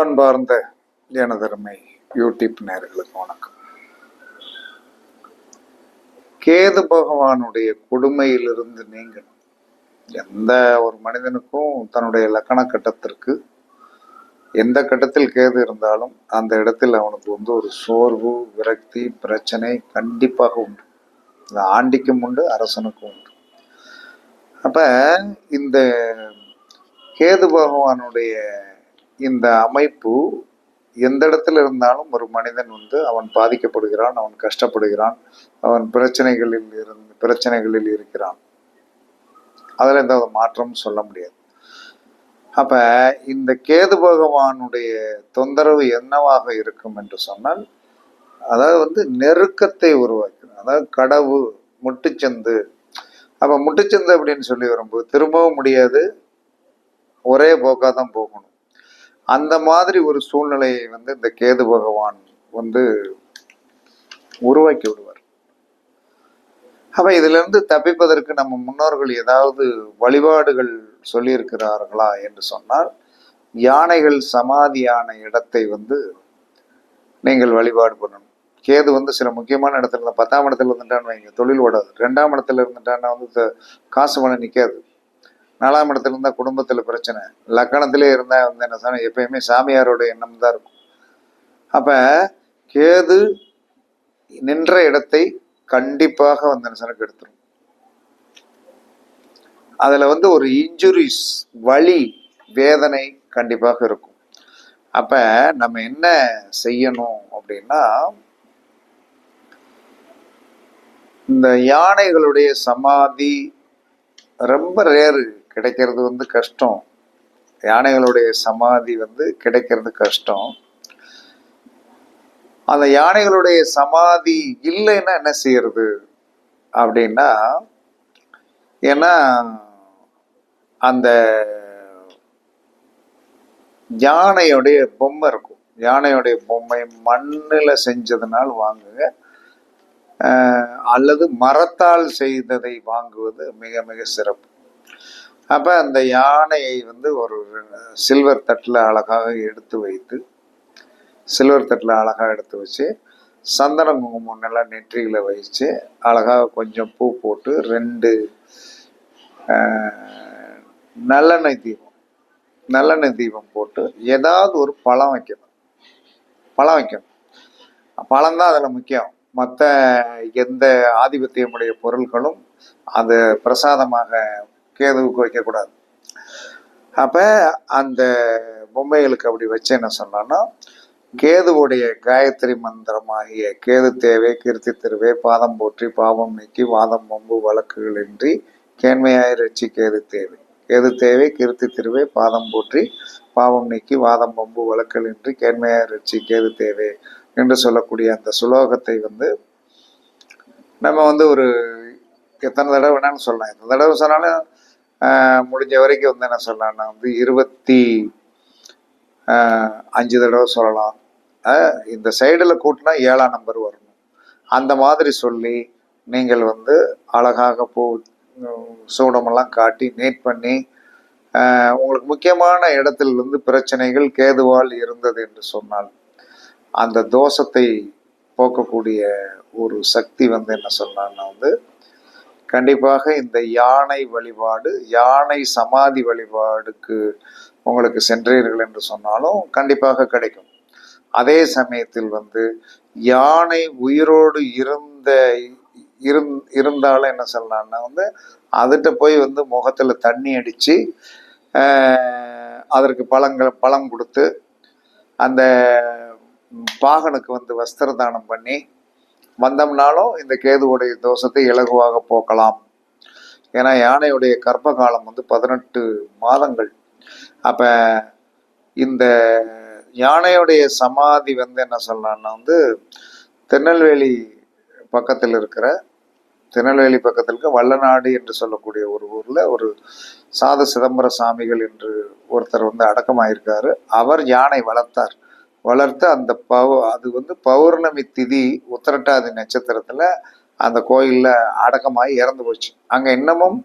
அன்பார்ந்த எனதருமை யூடியூப் நேர்களுக்கு வணக்கம். கேது பகவானுடைய கொடுமையிலிருந்து நீங்கணும். எந்த ஒரு மனிதனுக்கும் தன்னுடைய லக்கண கட்டத்திற்கு எந்த கட்டத்தில் கேது இருந்தாலும் அந்த இடத்தில் அவனுக்கு வந்து ஒரு சோர்வு விரக்தி பிரச்சனை கண்டிப்பாக உண்டு. இது ஆண்டிக்கும் உண்டு அரசனுக்கும் உண்டு. அப்போ இந்த கேது பகவானுடைய இந்த அமைப்பு எந்த இடத்துல இருந்தாலும் ஒரு மனிதன் வந்து அவன் பாதிக்கப்படுகிறான் அவன் கஷ்டப்படுகிறான் அவன் பிரச்சனைகளில் இருந்து பிரச்சனைகளில் இருக்கிறான். அதில் எந்த மாற்றம் சொல்ல முடியாது. அப்ப இந்த கேது பகவானுடைய தொந்தரவு என்னவாக இருக்கும் என்று சொன்னால் அதாவது வந்து நெருக்கத்தை உருவாக்கும் அதாவது கடவு முட்டுச்சந்து. அப்ப முட்டுச்சந்து அப்படின்னு சொல்லி வரும்போது திரும்பவும் முடியாது. ஒரே போக்காக தான் போகணும். அந்த மாதிரி ஒரு சூழ்நிலையை வந்து இந்த கேது பகவான் வந்து உருவாக்கி விடுவார். அப்ப இதுல இருந்து தப்பிப்பதற்கு நம்ம முன்னோர்கள் ஏதாவது வழிபாடுகள் சொல்லியிருக்கிறார்களா என்று சொன்னால் யானைகள் சமாதியான இடத்தை வந்து நீங்கள் வழிபாடு பண்ணணும். கேது வந்து சில முக்கியமான இடத்துல இருந்தால் பத்தாம் இடத்துல இருந்துட்டான்னு வைங்க தொழில் ஓடாது. ரெண்டாம் இடத்துல இருந்துட்டான்னா வந்து த- காசு பணம் நிற்காது நாலாம் இடத்துல இருந்தா குடும்பத்துல பிரச்சனை. லக்கணத்திலே இருந்தா வந்து என்ன சொன்ன எப்பயுமே சாமியாரோட எண்ணம் தான் இருக்கும். அப்ப கேது நின்ற இடத்தை கண்டிப்பாக வந்து என்ன சொன்ன கெடுத்துரும். அதுல வந்து ஒரு இன்ஜுரிஸ் வலி வேதனை கண்டிப்பாக இருக்கும். அப்ப நம்ம என்ன செய்யணும் அப்படின்னா இந்த யானைகளுடைய சமாதி ரொம்ப ரேரு கிடைக்கிறது வந்து கஷ்டம். யானைகளுடைய சமாதி வந்து கிடைக்கிறது கஷ்டம். அந்த யானைகளுடைய சமாதி இல்லைன்னா என்ன செய்யறது? அப்படின்னா ஏன்னா அந்த யானையுடைய பொம்மை இருக்கும். யானையுடைய பொம்மை மண்ணில் செஞ்சதுனால் வாங்குங்க அல்லது மரத்தால் செய்ததை வாங்குவது மிக மிக சிறப்பு. அப்போ அந்த யானையை வந்து ஒரு சில்வர் தட்டில் அழகாக எடுத்து வைத்து சில்வர் தட்டில் அழகாக எடுத்து வச்சு சந்தன குங்குமம் நல்லா நெற்றிகளை வச்சு அழகாக கொஞ்சம் பூ போட்டு ரெண்டு நல்லெண்ணெய் தீபம் நல்லெண்ணெய் தீபம் போட்டு ஏதாவது ஒரு பழம் வைக்கணும். பழம் வைக்கணும். பழம் தான் அதில் முக்கியம். மற்ற எந்த ஆதிபத்தியமுடைய பொருட்களும் அது பிரசாதமாக கேதுவுக்கு வைக்கக்கூடாது அப்போ அந்த பொம்மைகளுக்கு அப்படி வச்சு என்ன சொன்னோன்னா கேதுவுடைய காயத்ரி மந்திரமாகிய கேது தேவை கீர்த்தி திருவே பாதம் போற்றி பாவம் நீக்கி வாதம் வம்பு வழக்குகளின்றி கேண்மையாய் ரட்சி கேது தேவை. கேது தேவை கீர்த்தி திருவே பாதம் போற்றி பாவம் நீக்கி வாதம் வம்பு வழக்குகளின்றி கேண்மையாய் ரட்சி கேது தேவை என்று சொல்லக்கூடிய அந்த சுலோகத்தை வந்து நம்ம வந்து ஒரு எத்தனை தடவை வேணாலும் சொல்லலாம். எத்தனை தடவை சொன்னாலும் முடிஞ்ச வரைக்கும் வந்து என்ன சொல்லலாம்னா வந்து இருபத்தி அஞ்சு தடவை சொல்லலாம். இந்த சைடில் கூட்டினா ஏழாம் நம்பர் வரணும். அந்த மாதிரி சொல்லி நீங்கள் வந்து அழகாக பூ சூடமெல்லாம் காட்டி நீட் பண்ணி உங்களுக்கு முக்கியமான இடத்துல இருந்து பிரச்சனைகள் கேதுவால் இருந்தது என்று சொன்னால் அந்த தோஷத்தை போக்கக்கூடிய ஒரு சக்தி வந்து என்ன சொன்னான்னா வந்து கண்டிப்பாக இந்த யானை வழிபாடு யானை சமாதி வழிபாடுக்கு உங்களுக்கு சென்றீர்கள் என்று சொன்னாலும் கண்டிப்பாக கிடைக்கும். அதே சமயத்தில் வந்து யானை உயிரோடு இருந்த இருந் இருந்தாலும் என்ன சொல்லலாம்னா வந்து அதுகிட்ட போய் வந்து முகத்தில் தண்ணி அடித்து அதற்கு பழங்கள் பழம் கொடுத்து அந்த பாகனுக்கு வந்து வஸ்திர தானம் பண்ணி வந்தோம்னாலும் இந்த கேதுவுடைய தோஷத்தை இலகுவாக போக்கலாம். ஏன்னா யானையுடைய கர்ப்ப காலம் வந்து பதினெட்டு மாதங்கள். அப்ப இந்த யானையுடைய சமாதி வந்து என்ன சொல்லலாம்னா வந்து திருநெல்வேலி பக்கத்தில் இருக்கிற திருநெல்வேலி பக்கத்தில் இருக்க வல்லநாடு என்று சொல்லக்கூடிய ஒரு ஊரில் ஒரு சாத சிதம்பர சாமிகள் என்று ஒருத்தர் வந்து அடக்கமாயிருக்காரு. அவர் யானை வளர்த்தார். வளர்த்து அந்த பௌ அது வந்து பௌர்ணமி திதி உத்திரட்டாதி நட்சத்திரத்தில் அந்த கோயிலில் அடக்கமாகி இறந்து போச்சு. அங்கே இன்னமும்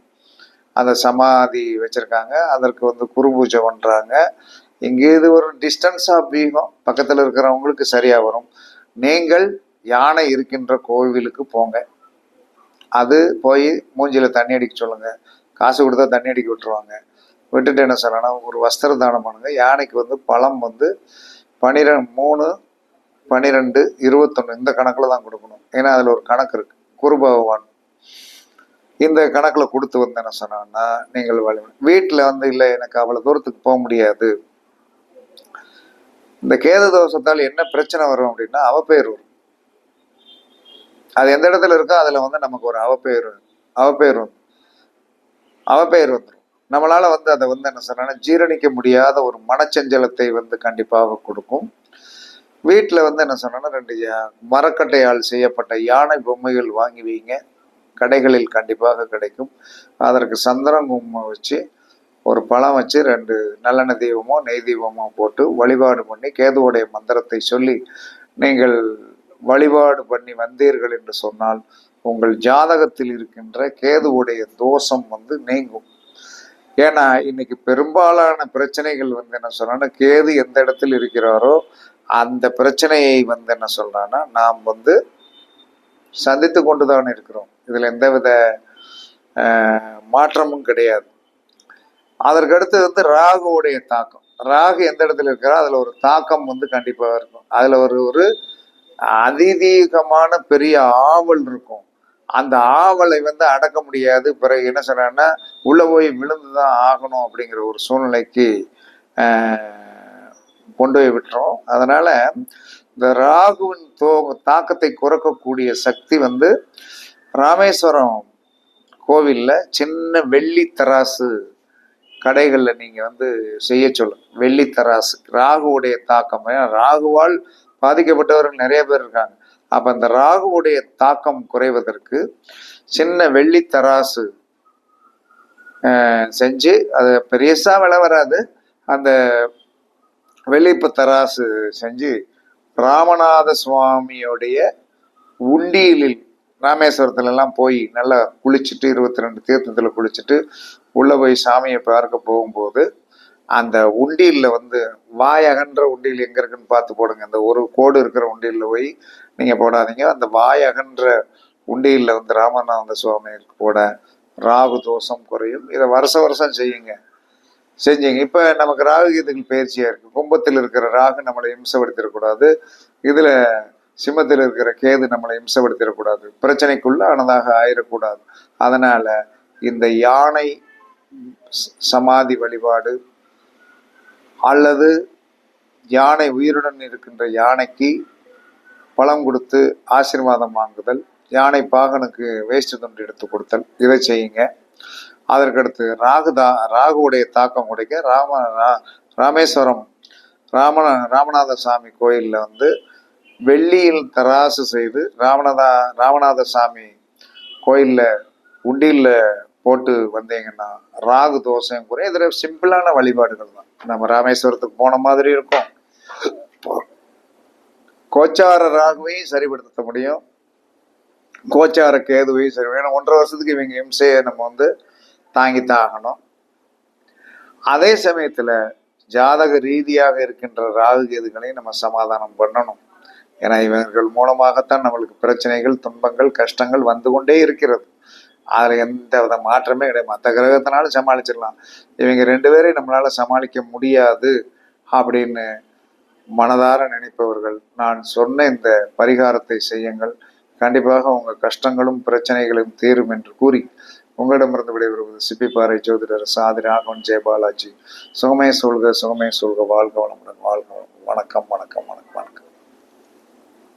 அந்த சமாதி வச்சுருக்காங்க. அதற்கு வந்து குரு பூஜை பண்ணுறாங்க இங்கே இது ஒரு டிஸ்டன்ஸ் ஆஃப் பீகம். பக்கத்தில் இருக்கிறவங்களுக்கு சரியாக வரும். நீங்கள் யானை இருக்கின்ற கோவிலுக்கு போங்க. அது போய் மூஞ்சியில் தண்ணி அடிக்க சொல்லுங்கள் காசு கொடுத்தா தண்ணி அடிக்க விட்டுருவாங்க. விட்டுட்டு என்ன சொல்லணும் ஒரு வஸ்திர தானம் பண்ணுங்க. யானைக்கு வந்து பழம் வந்து பன்னிரெண்டு மூணு பன்னிரெண்டு இருபத்தொன்று இந்த கணக்கில் தான் கொடுக்கணும். ஏன்னா அதில் ஒரு கணக்கு இருக்கு. குரு பகவான் இந்த கணக்கில் கொடுத்து வந்து என்ன சொன்னான்னா நீங்கள் வழி வீட்டில் வந்து இல்லை எனக்கு அவ்வளோ தூரத்துக்கு போக முடியாது. இந்த கேது தோஷத்தால் என்ன பிரச்சனை வரும் அப்படின்னா அவப்பெயர் வரும். அது எந்த இடத்துல இருக்கோ அதில் வந்து நமக்கு ஒரு அவப்பெயர் அவப்பெயர் வந்து அவப்பெயர் வந்துடும் நம்மளால் வந்து அதை வந்து என்ன சொன்னா ஜீரணிக்க முடியாத ஒரு மனச்சஞ்சலத்தை வந்து கண்டிப்பாக கொடுக்கும். வீட்டில் வந்து என்ன சொன்னா ரெண்டு யா- மரக்கட்டையால் செய்யப்பட்ட யானை பொம்மைகள் வாங்கி வைங்க. கடைகளில் கண்டிப்பாக கிடைக்கும். அதற்கு சந்திரன் கும்மை வச்சு ஒரு பழம் வச்சு ரெண்டு நல்லெண்ணெய் தீபமோ நெய் தீபமோ போட்டு வழிபாடு பண்ணி கேதுவுடைய மந்திரத்தை சொல்லி நீங்கள் வழிபாடு பண்ணி வந்தீர்கள் என்று சொன்னால் உங்கள் ஜாதகத்தில் இருக்கின்ற கேதுவுடைய தோஷம் வந்து நீங்கும். ஏன்னா இன்னைக்கு பெரும்பாலான பிரச்சனைகள் வந்து என்ன சொல்றான்னா கேது எந்த இடத்தில் இருக்கிறாரோ அந்த பிரச்சனையை வந்து என்ன சொல்கிறான்னா நாம் வந்து சந்தித்து கொண்டுதான் இருக்கிறோம். இதுல எந்தவித வித மாற்றமும் கிடையாது. அதற்கடுத்து வந்து ராகுவுடைய தாக்கம். ராகு எந்த இடத்துல இருக்கிறோ அதுல ஒரு தாக்கம் வந்து கண்டிப்பாக இருக்கும். அதுல ஒரு ஒரு அதிதீகமான பெரிய ஆவல் இருக்கும். அந்த ஆவலை வந்து அடக்க முடியாது. பிறகு என்ன சொன்னான்னா உள்ள போய் விழுந்துதான் ஆகணும் அப்படிங்கிற ஒரு சூழ்நிலைக்கு கொண்டு போய் விட்டுரும் அதனால இந்த ராகுவின் தோ தாக்கத்தை குறைக்கக்கூடிய சக்தி வந்து ராமேஸ்வரம் கோவிலில் சின்ன வெள்ளி தராசு கடைகளில் நீங்கள் வந்து செய்ய சொல்லுங்க வெள்ளி தராசு. ராகுவுடைய தாக்கம். ஏன்னா ராகுவால் பாதிக்கப்பட்டவர்கள் நிறைய பேர் இருக்காங்க. அப்போ அந்த ராகுவுடைய தாக்கம் குறைவதற்கு சின்ன வெள்ளி தராசு செஞ்சு அது பெரியசா விலை வராது. அந்த வெள்ளிப்பு தராசு செஞ்சு ராமநாத சுவாமியோடைய உண்டியலில் ராமேஸ்வரத்துல எல்லாம் போய் நல்லா குளிச்சுட்டு இருபத்தி ரெண்டு தீர்த்தத்தில் குளிச்சுட்டு உள்ள போய் சாமியை பார்க்க போகும்போது அந்த உண்டியல்ல வந்து வாய் அகன்ற உண்டியல் எங்க இருக்குன்னு பார்த்து போடுங்க. அந்த ஒரு கோடு இருக்கிற உண்டியலில் போய் நீங்க போடாதீங்க. அந்த வாய் அகன்ற உண்டியல்ல வந்து ராமநாத சுவாமி போட ராகு தோஷம் குறையும். இதை வருஷ வருஷம் செய்யுங்க. செஞ்சீங்க. இப்போ நமக்கு ராகு கீதுகள் பயிற்சியா இருக்கு. கும்பத்தில் இருக்கிற ராகு நம்மளை இம்சப்படுத்திடக்கூடாது. இதில் சிம்மத்தில் இருக்கிற கேது நம்மளை இம்சப்படுத்திடக்கூடாது. பிரச்சனைக்குள்ள ஆனதாக ஆயிடக்கூடாது. அதனால இந்த யானை சமாதி வழிபாடு அல்லது யானை உயிருடன் இருக்கின்ற யானைக்கு பழம் கொடுத்து ஆசீர்வாதம் வாங்குதல் யானை பாகனுக்கு வேஷ்டி துண்டு எடுத்து கொடுத்தல் இதை செய்யுங்க. அதற்கடுத்து ராகுதா ராகுவுடைய தாக்கம் உடைக்க ராம ரா- ராமேஸ்வரம் ராமன ராமநாத சாமி கோயிலில் வந்து வெள்ளியில் தராசு செய்து ராமநாதா ராமநாத சாமி கோயிலில் உண்டியில போட்டு வந்தீங்கன்னா ராகு தோசையும் குறையும். இதில் சிம்பிளான வழிபாடுகள் தான். நம்ம ராமேஸ்வரத்துக்கு போன மாதிரி இருக்கும். கோச்சார ராகுவையும் சரிப்படுத்த முடியும். கோச்சார கேதுவையும் சரி ஏன்னா ஒன்றரை வருஷத்துக்கு இவங்க இம்சையை நம்ம வந்து தாங்கித்தான் ஆகணும். அதே சமயத்தில் ஜாதக ரீதியாக இருக்கின்ற ராகு கேதுகளையும் நம்ம சமாதானம் பண்ணணும். ஏன்னா இவர்கள் மூலமாகத்தான் நம்மளுக்கு பிரச்சனைகள் துன்பங்கள் கஷ்டங்கள் வந்து கொண்டே இருக்கிறது. அதில் எந்த வித மாற்றமே கிடையாது. மற்ற கிரகத்தினாலும் சமாளிச்சிடலாம். இவங்க ரெண்டு பேரையும் நம்மளால் சமாளிக்க முடியாது அப்படின்னு மனதார நினைப்பவர்கள் நான் சொன்ன இந்த பரிகாரத்தை செய்யுங்கள். கண்டிப்பாக உங்கள் கஷ்டங்களும் பிரச்சனைகளும் தீரும் என்று கூறி உங்களிடமிருந்து விடைபெறுவது சிப்பிப்பாறை ஜோதிடர் சாதி ராகவன் ஜெயபாலாஜி. சுகமே சொல்க சுகமே சொல்க வாழ்க வளமுடன் வாழ்க வணக்கம் வணக்கம் வணக்கம் வணக்கம்.